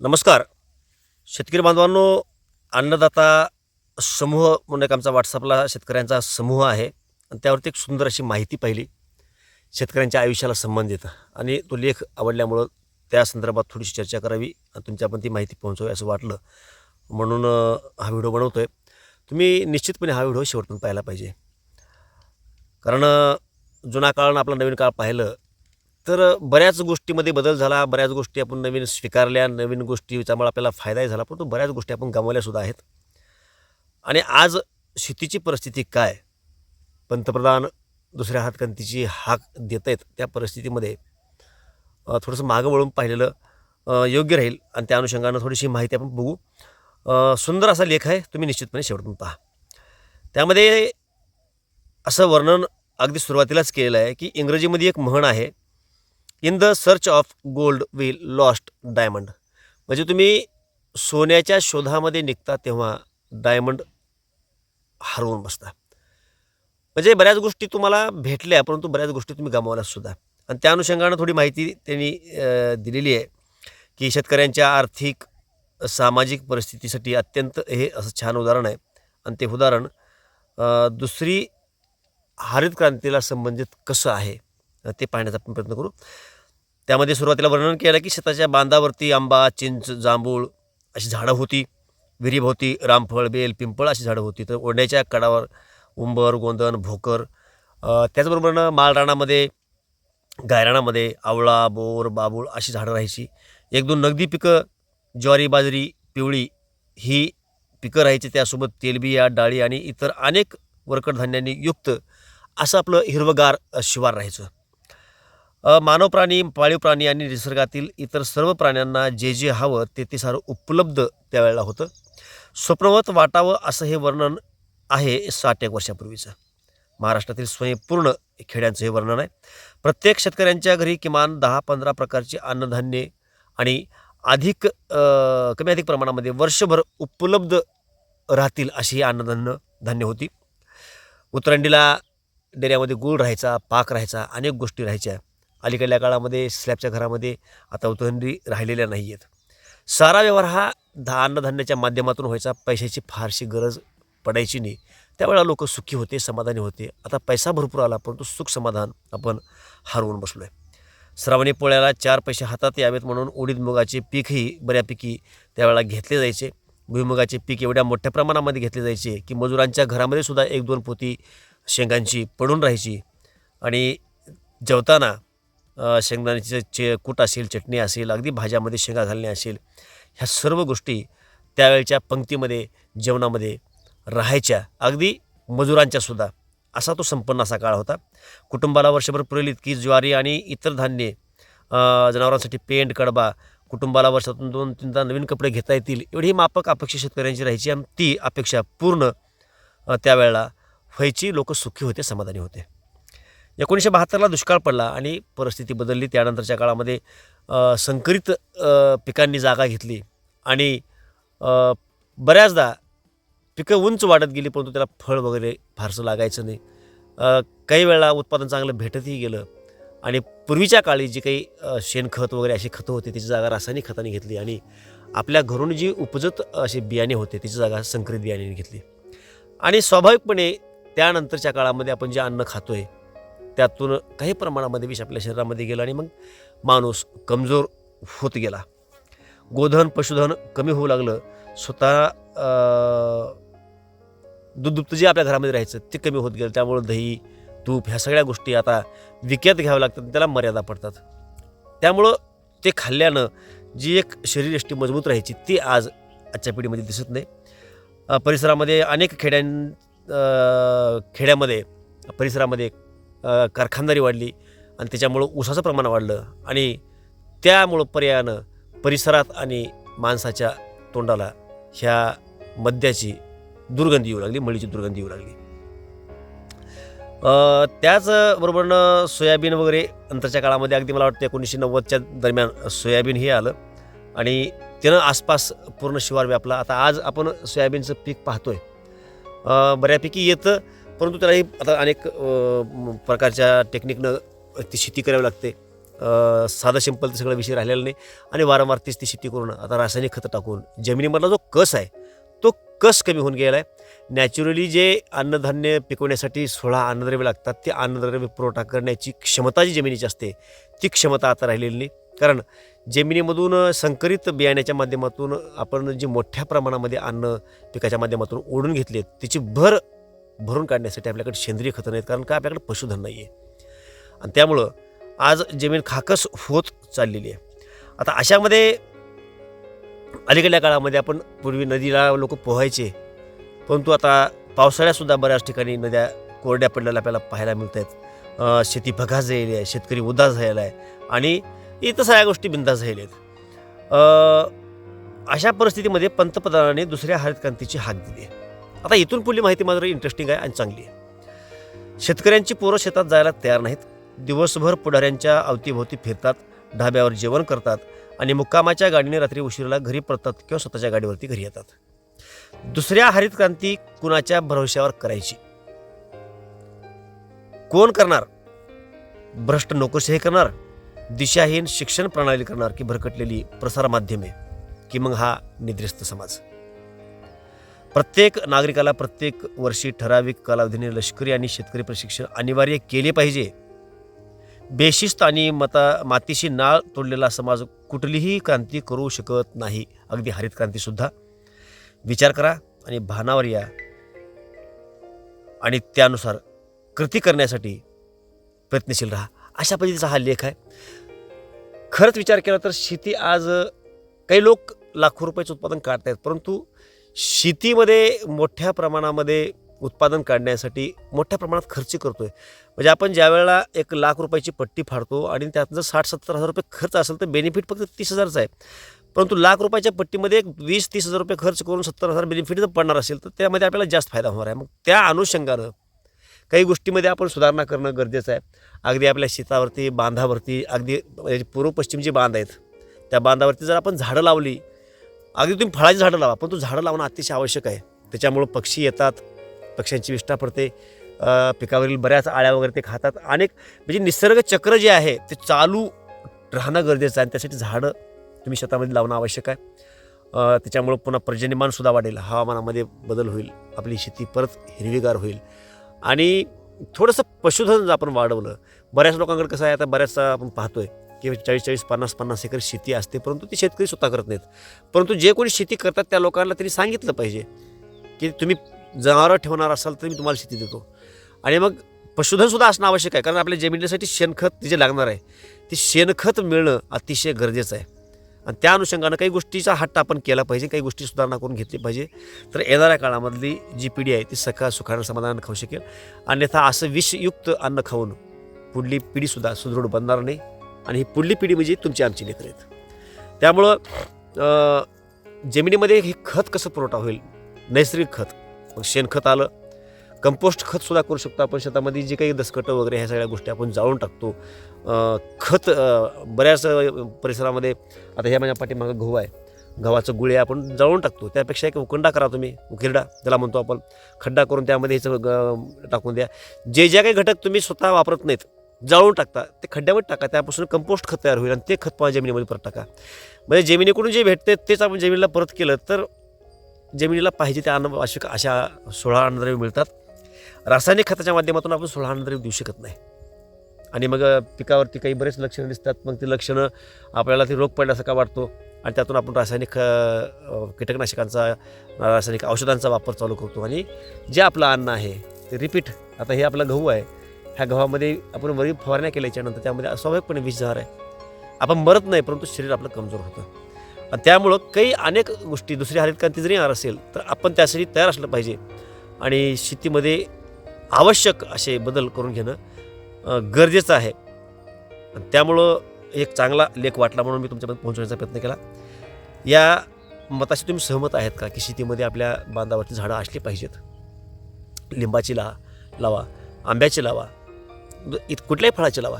नमस्कार. शेतकरी बांधवांनो अन्नदाता समूह म्हणून एक आमचा व्हॉट्सअपला शेतकऱ्यांचा समूह आहे. आणि त्यावरती एक सुंदर अशी माहिती पाहिली शेतकऱ्यांच्या आयुष्याला संबंधित. आणि तो लेख आवडल्यामुळं त्या संदर्भात थोडीशी चर्चा करावी आणि तुमच्यापर्यंत ती माहिती पोहोचवावी असं वाटलं. म्हणून हा व्हिडिओ बनवतो आहे तुम्ही निश्चितपणे हा व्हिडिओ शेवटपर्यंत पाहायला पाहिजे. कारण जुना काळ आणि आपला नवीन काळ पाहिलं तर बऱ्याच गोष्टीमध्ये बदल झाला. बऱ्याच गोष्टी आपण नवीन स्वीकारल्या. नवीन गोष्टीच्यामुळे आपल्याला फायदाही झाला. परंतु बऱ्याच गोष्टी आपण गमावल्यासुद्धा आहेत. आणि आज शेतीची परिस्थिती काय? पंतप्रधान दुसऱ्या हातकंतीची हाक देत आहेत. त्या परिस्थितीमध्ये थोडंसं मागं वळून पाहिलेलं योग्य राहील. आणि त्या अनुषंगानं थोडीशी माहिती आपण बघू. सुंदर असा लेख आहे. तुम्ही निश्चितपणे शेवटून पहा. त्यामध्ये असं वर्णन अगदी सुरुवातीलाच केलेलं आहे की इंग्रजीमध्ये एक म्हण आहे in the search of gold will lost diamond. म्हणजे तुम्ही सोन्याच्या शोधामध्ये निघता तेव्हा डायमंड हरवून बसता. म्हणजे बऱ्याच गोष्टी तुम्हाला भेटल्या परंतु बऱ्याच गोष्टी तुम्ही गमावल्यासुद्धा आणि त्या अनुषंगानं थोडी माहिती त्यांनी दिलेली आहे की शेतकऱ्यांच्या आर्थिक सामाजिक परिस्थितीसाठी अत्यंत हे असं छान उदाहरण आहे. आणि ते उदाहरण दुसरी हरित क्रांतीला संबंधित कसं आहे ते पाहण्याचा आपण प्रयत्न करू. त्यामध्ये सुरुवातीला वर्णन केलं की शेताच्या बांधावरती आंबा चिंच जांभूळ अशी झाडं होती. विहिरीभोवती रामफळ बेल पिंपळ अशी झाडं होती. तर ओढ्याच्या कडावर उंबर गोंदण भोकर त्याचबरोबर माळराणामध्ये गायराणामध्ये आवळा बोर बाबूळ अशी झाडं राहायची. एक दोन नगदी पिकं ज्वारी बाजरी पिवळी ही पिकं राहायची. त्यासोबत तेलबिया डाळी आणि इतर अनेक वरकडधान्यांनी युक्त असं आपलं हिरवगार शिवार राहायचं. मानव प्राणी पाळीव प्राणी आणि निसर्गातील इतर सर्व प्राण्यांना जे जे हवं ते ते सारं उपलब्ध त्यावेळेला होतं. स्वप्नवत वाटावं असं हे वर्णन आहे साठ एक वर्षापूर्वीचं. महाराष्ट्रातील स्वयंपूर्ण खेड्यांचं हे वर्णन आहे. प्रत्येक शेतकऱ्यांच्या घरी किमान दहा पंधरा प्रकारची अन्नधान्ये आणि अधिक कमी अधिक प्रमाणामध्ये वर्षभर उपलब्ध राहतील अशी ही अन्नधान्य धान्य होती. उतरंडीला डेऱ्यामध्ये गूळ राहायचा पाक राहायचा अनेक गोष्टी राहायच्या. अलीकडल्या काळामध्ये स्लॅबच्या घरामध्ये आता उतरंडी राहिलेल्या नाही आहेत सारा व्यवहार हा धा अन्नधान्याच्या माध्यमातून व्हायचा. पैशाची फारशी गरज पडायची नाही. त्यावेळेला लोक सुखी होते समाधानी होते. आता पैसा भरपूर आला परंतु सुख समाधान आपण हरवून बसलो आहे श्रावणी पोळ्याला चार पैसे हातात यावेत म्हणून उडीद मुगाचे पीकही बऱ्यापैकी त्यावेळेला घेतले जायचे. भुईमुगाचे पीक एवढ्या मोठ्या प्रमाणामध्ये घेतले जायचे की मजुरांच्या घरामध्ये सुद्धा एक दोन पोती शेंगांची पडून राहायची. आणि जेवताना शेंगदाण्याचे चे कूट असेल चटणी असेल अगदी भाज्यामध्ये शेंगा घालणे असेल ह्या सर्व गोष्टी त्यावेळच्या पंक्तीमध्ये जेवणामध्ये राहायच्या. अगदी मजुरांच्यासुद्धा असा तो संपन्न असा काळ होता. कुटुंबाला वर्षभर पुरेल इतकी ज्वारी आणि इतर धान्ये जनावरांसाठी पेंट कडबा कुटुंबाला वर्षातून दोन तीनदा नवीन कपडे घेता येतील एवढी मापक अपेक्षा शेतकऱ्यांची राहायची आणि ती अपेक्षा पूर्ण त्यावेळेला व्हायची. लोक सुखी होते समाधानी होते. एकोणीसशे बहात्तरला दुष्काळ पडला आणि परिस्थिती बदलली. त्यानंतरच्या काळामध्ये संकरित पिकांनी जागा घेतली आणि बऱ्याचदा पिकं उंच वाढत गेली परंतु त्याला फळ वगैरे फारसं लागायचं नाही. काही वेळा उत्पादन चांगलं भेटतही गेलं आणि पूर्वीच्या काळी जी काही शेणखत वगैरे अशी खतं होती त्याची जागा रासायनिक खताने घेतली आणि आपल्या घरून जी उपजत असे बियाणे होते त्याची जागा संकरित बियाणे घेतली. आणि स्वाभाविकपणे त्यानंतरच्या काळामध्ये आपण जे अन्न खातो आहे त्यातून काही प्रमाणामध्ये विष आपल्या शरीरामध्ये गेलं आणि मग माणूस कमजोर होत गेला. गोधन पशुधन कमी होऊ लागलं. स्वतः अ, जे आपल्या घरामध्ये राहायचं ते कमी होत गेलं. त्यामुळं दही तूप ह्या सगळ्या गोष्टी आता विकत घ्याव्या लागतात त्याला मर्यादा पडतात. त्यामुळं ते खाल्ल्यानं जी एक शरीरयष्टी मजबूत राहायची ती आज आजच्या पिढीमध्ये दिसत नाही. परिसरामध्ये अनेक खेड्यां खेड्यामध्ये परिसरामध्ये कारखानदारी वाढली आणि त्याच्यामुळं ऊसाचं प्रमाण वाढलं आणि त्यामुळं पर्यायानं परिसरात आणि माणसाच्या तोंडाला ह्या मद्याची दुर्गंधी येऊ लागली मळीची दुर्गंधी येऊ लागली. त्याचबरोबरनं सोयाबीन वगैरे नंतरच्या काळामध्ये अगदी मला वाटतं एकोणीसशे नव्वदच्या दरम्यान सोयाबीन हे आलं आणि त्यानं आसपास पूर्ण शिवार व्यापला. आता आज आपण सोयाबीनचं पीक पाहतोय. बऱ्यापैकी येतं परंतु त्यालाही आता अनेक प्रकारच्या टेक्निकनं ती शेती करावी लागते. साधं सिंपल ते सगळं विषय राहिलेला नाही. आणि वारंवार तीच ती शेती करून आता रासायनिक खतं टाकून जमिनीमधला जो कस आहे तो कस कमी होऊन गेला आहे नॅचरली जे अन्नधान्य पिकवण्यासाठी सोळा अन्नद्रव्य लागतात ते अन्नद्रव्य पुरवठा करण्याची क्षमता जी जमिनीची असते ती क्षमता आता राहिलेली नाही. कारण जमिनीमधून संकरित बियाण्याच्या माध्यमातून आपण जे मोठ्या प्रमाणामध्ये अन्न पिकाच्या माध्यमातून ओढून घेतले तिची भर भरून काढण्यासाठी आपल्याकडे सेंद्रिय खतं नाहीत कारण का? आपल्याकडे पशुधन नाही आहे आणि त्यामुळं आज जमीन खाकस होत चाललेली आहे. आता अशामध्ये अलीकडल्या काळामध्ये आपण पूर्वी नदीला लोक पोहायचे परंतु आता पावसाळ्यातसुद्धा बऱ्याच ठिकाणी नद्या कोरड्या पडलेल्या आपल्याला पाहायला मिळत आहेत शेती भगास झालेली आहे शेतकरी उदास झालेला आहे आणि इतर सगळ्या गोष्टी बिंदास झालेल्या आहेत. अशा परिस्थितीमध्ये पंतप्रधानांनी दुसऱ्या हरित क्रांतीची हाक दिली आहे. आता इथून पुढली माहिती मात्र इंटरेस्टिंग आहे आणि चांगली आहे. शेतकऱ्यांची पोरं शेतात जायला तयार नाहीत. दिवसभर पुढाऱ्यांच्या अवतीभोवती फिरतात ढाब्यावर जेवण करतात आणि मुक्कामाच्या गाडीने रात्री उशिराला घरी परतात किंवा स्वतःच्या गाडीवरती घरी येतात. दुसऱ्या हरित क्रांती कुणाच्या भरोश्यावर करायची? कोण करणार? भ्रष्ट नोकरशाही करणार? दिशाहीन शिक्षण प्रणाली करणार की भरकटलेली प्रसारमाध्यमे? की मग हा निद्रिस्त समाज? प्रत्येक नागरिकाला प्रत्येक वर्षी ठराविक कालावधीने लष्करी आणि शेतकरी प्रशिक्षण अनिवार्य केले पाहिजे. बेशिस्त आणि मता मातीशी नाळ तोडलेला समाज कुठलीही क्रांती करू शकत नाही. अगदी हरित क्रांतीसुद्धा विचार करा आणि भानावर या. आणि त्यानुसार कृती करण्यासाठी प्रयत्नशील राहा. अशा पद्धतीचा हा लेख आहे. खरंच विचार केला तर शेती आज काही लोक लाखो रुपयाचं उत्पादन काढत आहेत परंतु शेतीमध्ये मोठ्या प्रमाणामध्ये उत्पादन काढण्यासाठी मोठ्या प्रमाणात खर्च करतो आहे म्हणजे आपण ज्या वेळेला एक लाख रुपयाची पट्टी फाडतो आणि त्यात जर साठ सत्तर हजार रुपये खर्च असेल तर बेनिफिट फक्त तीस हजारचा आहे. परंतु लाख रुपयाच्या पट्टीमध्ये एक वीस तीस हजार रुपये खर्च करून सत्तर हजार बेनिफिट जर पडणार असेल तर त्यामध्ये आपल्याला जास्त फायदा होणार आहे. मग त्या अनुषंगानं काही गोष्टीमध्ये आपण सुधारणा करणं गरजेचं आहे. अगदी आपल्या शेतावरती बांधावरती अगदी म्हणजे पूर्व पश्चिम जे बांध आहेत त्या बांधावरती जर आपण झाडं लावली अगदी तुम्ही फळाची झाडं लावा पण तो झाडं लावणं अतिशय आवश्यक आहे. त्याच्यामुळं पक्षी येतात पक्ष्यांची विष्ठा पडते पिकावरील बऱ्याच आळ्या वगैरे ते खातात. अनेक म्हणजे निसर्ग चक्र जे आहे ते चालू राहणं गरजेचं आहे आणि त्यासाठी झाडं तुम्ही शेतामध्ये लावणं आवश्यक आहे. त्याच्यामुळं पुन्हा पर्जन्यमानसुद्धा वाढेल हवामानामध्ये बदल होईल आपली शेती परत हिरवीगार होईल. आणि थोडंसं पशुधन जर आपण वाढवलं. बऱ्याच लोकांकडे कसं आहे आता बऱ्याच आपण पाहतोय किंवा चाळीस चाळीस पन्नास पन्नास एकर शेती असते परंतु ती शेतकरी स्वतः करत नाहीत. परंतु जे कोणी शेती करतात त्या लोकांना त्यांनी सांगितलं पाहिजे की तुम्ही जनावरं ठेवणार असाल तर मी तुम्हाला शेती देतो. आणि मग पशुधनसुद्धा असणं आवश्यक आहे कारण आपल्या जमिनीसाठी शेणखत जे लागणार आहे. ते शेणखत मिळणं अतिशय गरजेचं आहे. आणि त्या अनुषंगानं काही गोष्टीचा हट्ट आपण केला पाहिजे काही गोष्टी सुधारणा करून घेतली पाहिजे. तर येणाऱ्या काळामधली जी पिढी आहे ती सकाळ सुखानं समाधान खाऊ शकेल. अन्यथा असं विषयुक्त अन्न खाऊन पुढली पिढीसुद्धा सुदृढ बनणार नाही. आणि ही पुढली पिढी म्हणजे तुमची आमची लेकर आहेत. त्यामुळं जमिनीमध्ये हे खत कसं पुरवठा होईल? नैसर्गिक खत. मग शेणखत आलं. कंपोस्ट खतसुद्धा करू शकतो आपण शेतामध्ये. जे काही दसकटं वगैरे ह्या सगळ्या गोष्टी आपण जाळून टाकतो. खत बऱ्याच परिसरामध्ये आता ह्या माझ्या पाठीमागं गहू आहे. गव्हाचं गुळे आपण जाळून टाकतो. त्यापेक्षा एक उकंडा करा तुम्ही. उकिरडा ज्याला म्हणतो आपण. खड्डा करून त्यामध्ये ह्याचं ग- टाकून द्या. जे जे काही घटक तुम्ही स्वतः वापरत नाहीत जाळून टाकता ते खड्ड्यावर टाका त्यापासून कंपोस्ट खत तयार होईल आणि ते खत पण जमिनीमध्ये परत टाका. म्हणजे जमिनीकडून जे भेटते तेच आपण जमिनीला परत केलं तर जमिनीला पाहिजे त्या अन्न अशा अशा सोळा अन्नद्रव्य मिळतात. रासायनिक खताच्या माध्यमातून आपण सोळा अन्नद्रव्य देऊ शकत नाही. आणि मग पिकावरती काही बरेच लक्षणं दिसतात मग ते लक्षणं आपल्याला ते रोग पडल्यासारखा वाटतो आणि त्यातून आपण रासायनिक कीटकनाशकांचा रासायनिक औषधांचा वापर चालू करतो. आणि जे आपलं अन्न आहे ते रिपीट आता हे आपला गहू आहे ह्या गव्हामध्ये आपण वरील फवारण्या केल्याच्यानंतर त्यामध्ये अस्वाभाविकपणे विष जहार आहे आपण मरत नाही परंतु शरीर आपलं कमजोर होतं. आणि त्यामुळं काही अनेक गोष्टी दुसरी हरित क्रांती जरी येणार असेल तर आपण त्यासाठी तयार असलं पाहिजे. आणि शेतीमध्ये आवश्यक असे बदल करून घेणं गरजेचं आहे. त्यामुळं एक चांगला लेख वाटला म्हणून मी तुमच्यापर्यंत पोहोचवण्याचा प्रयत्न केला. या मताशी तुम्ही सहमत आहेत का की शेतीमध्ये आपल्या बांधावरची झाडं असली पाहिजेत? लिंबाची ला लावा आंब्याची लावा कुठल्याही फळाची लावा.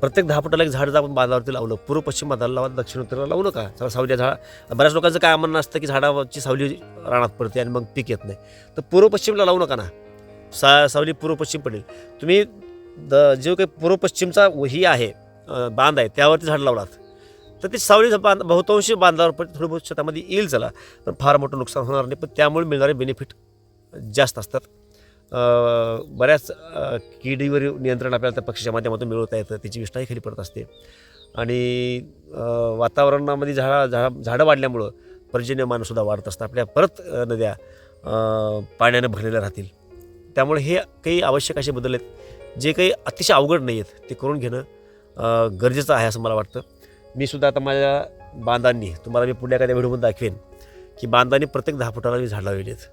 प्रत्येक दहा फुटाला एक झाड जर आपण बांधावरती लावलं पूर्व पश्चिम बांधाला लावा दक्षिण उत्तरेला लावू नका. चला सावली झाड. बऱ्याच लोकांचं काय म्हणणं असतं की झाडाची सावली रानात पडते आणि मग पीक येत नाही. तर पूर्व पश्चिमला लावू नका ना. सा सावली पूर्व पश्चिम पडेल. तुम्ही द जो काही पूर्व पश्चिमचा ही आहे बांध आहे त्यावरती झाड लावलात. तर ते सावली बांध बहुतांशी बांधावर पण थोडं बहुत शेतामध्ये येईल चला. पण फार मोठं नुकसान होणार नाही. पण त्यामुळे मिळणारे बेनिफिट जास्त असतात. बऱ्याच किडीवर नियंत्रण आपल्याला त्या पक्षीच्या माध्यमातून मिळवता येतं त्याची विष्ठाही खाली पडत असते. आणि वातावरणामध्ये झाडा झाडा झाडं वाढल्यामुळं पर्जन्यमानसुद्धा वाढत असतं आपल्या परत नद्या पाण्यानं भरलेल्या राहतील. त्यामुळे हे काही आवश्यक असे बदल आहेत जे काही अतिशय अवघड नाही आहेत ते करून घेणं गरजेचं आहे असं मला वाटतं. मी सुद्धा आता माझ्या बांधांनी तुम्हाला मी पुढल्या एखाद्या व्हिडिओमध्ये दाखवेन की बांधांनी प्रत्येक दहा फुटाला मी झाड लावलेली आहेत.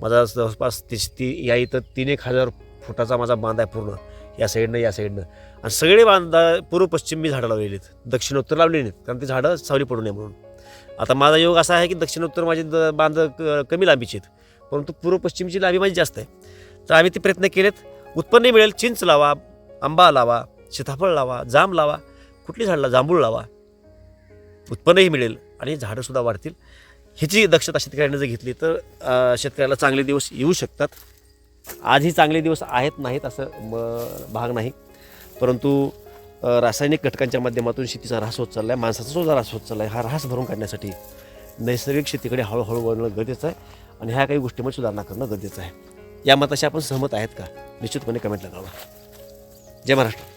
माझा जवळपास तीस ती या इथं तीन एक हजार फुटाचा माझा बांध आहे पूर्ण. या साईडनं या साईडनं आणि सगळे बांधा पूर्व पश्चिम मी झाडं लावलेली आहेत. दक्षिणोत्तर लावलेली नाहीत कारण ती झाडं सावली पडू नये म्हणून. आता माझा योग असा आहे की दक्षिणोत्तर माझे द- बांध क- कमी लांबीचे आहेत परंतु पूर्व पश्चिमची लांबी माझी जास्त आहे. तर आम्ही ते प्रयत्न केलेत उत्पन्न मिळेल चिंच लावा आंबा लावा सीताफळ लावा जाम लावा कुठली झाड लावा जांभूळ लावा. उत्पन्नही मिळेल आणि झाडंसुद्धा वाढतील. ह्याची दक्षता शेतकऱ्यांनी जर घेतली तर शेतकऱ्याला चांगले दिवस येऊ शकतात. आजही चांगले दिवस आहेत नाहीत असं म- भाग नाही. परंतु रासायनिक घटकांच्या माध्यमातून शेतीचा ऱ्हास होत चालला आहे माणसाचा सुद्धा ऱ्हास होत चालला आहे हा ऱ्हास भरून काढण्यासाठी नैसर्गिक शेतीकडे हळूहळू वळणं गरजेचं आहे आणि ह्या काही गोष्टींमध्ये सुधारणा करणं गरजेचं आहे. या मताशी आपण सहमत आहेत का? निश्चितपणे कमेंटला कळवा. जय महाराष्ट्र.